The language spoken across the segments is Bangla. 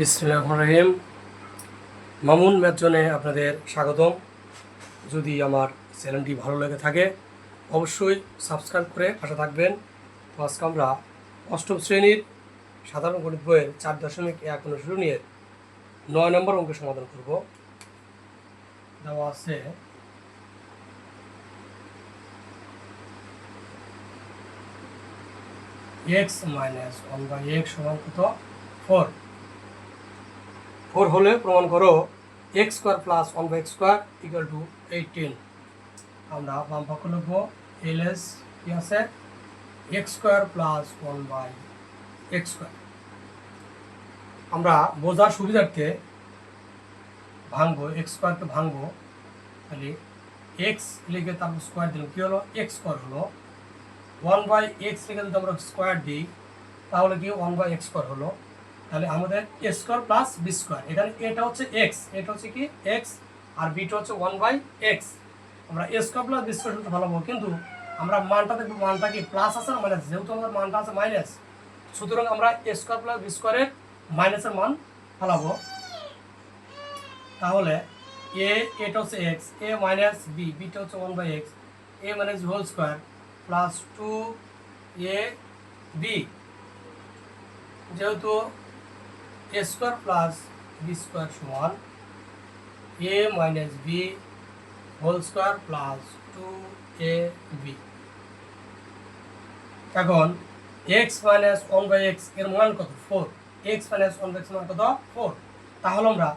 বিসমুল্লাহ রহিম। মামুন ম্যাথজনে আপনাদের স্বাগতম। যদি আমার চ্যানেলটি ভালো লেগে থাকে, অবশ্যই সাবস্ক্রাইব করে পাশে থাকবেন। আজকে আমরা অষ্টম শ্রেণির সাধারণ গণিত বইয়ের চার দশমিক এক অনুশীলন নিয়ে নয় নম্বর অঙ্কের সমাধান করব। দেওয়া আছে X minus one by X সমান কত? ফোর ফোর হলে প্রমাণ করো X square plus one by X square equal to eighteen আমরা বাম পক্ষ লিখব এল এস কি আছে? X square plus one by X square আমরা বোঝার সুবিধার্থে ভাঙবো এক্স স্কোয়ারকে ভাঙবো। তাহলে এক্স লিখে তারপর স্কোয়ার দিলাম, কী হলো? এক্স স্কোয়ার হলো। ওয়ান বাই এক্স লিখে যদি আমরা স্কোয়ার দিই, তাহলে কি ওয়ান বাই এক্স স্কোয়ার হলো? তাহলে আমাদের A square plus B square এখানে এটা হচ্ছে এক্স এটা হচ্ছে কি? এক্স আর বিটা হচ্ছে ওয়ান বাই এক্স আমরা A square plus B square ভালো কিন্তু আমরা মানটা দেখব, মানটা কি প্লাস আছে না মাইনাস যেহেতু আমাদের মানটা আছে মাইনাস সুতরাং আমরা এ স্কোয়ার প্লাস বি স্কোয়ারের মাইনাসের মান ফেলাবো। তাহলে এ এটা হচ্ছে X A minus B beta হচ্ছে one by X A minus whole square plus two A B যেহেতু A square plus B square সমান A minus B whole square plus two A B এখন এক্স মাইনাস ওয়ান বাই এক্সের মান কত? Four X minus one by X মান কত? ফোর তাহলে আমরা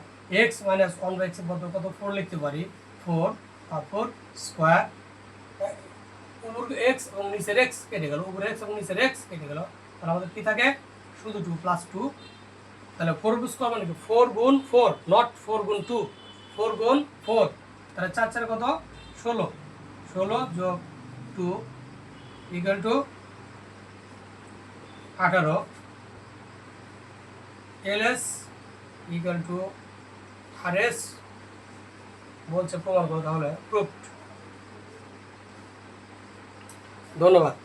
X minus one by X বদলে কত? ফোর লিখতে পারি। ফোর তারপর স্কোয়ার উপর এক্স এবং নিচের এক্স কেটে গেল। উপরে এক্স এবং নিচের এক্স কেটে গেল। তাহলে আমাদের কি থাকে? শুধু টু প্লাস টু তাহলে ফোর টু স্কোয়ার মানে কি? ফোর গুণ ফোর নট ফোর গুণ টু ফোর গুণ ফোর তাহলে চার চার কত? ষোলো। ষোলো যোগ টু ইকুয়াল টু আঠারো। L S equal to R S বলছে প্রমাণ করো তাহলে। প্রুফড ধন্যবাদ।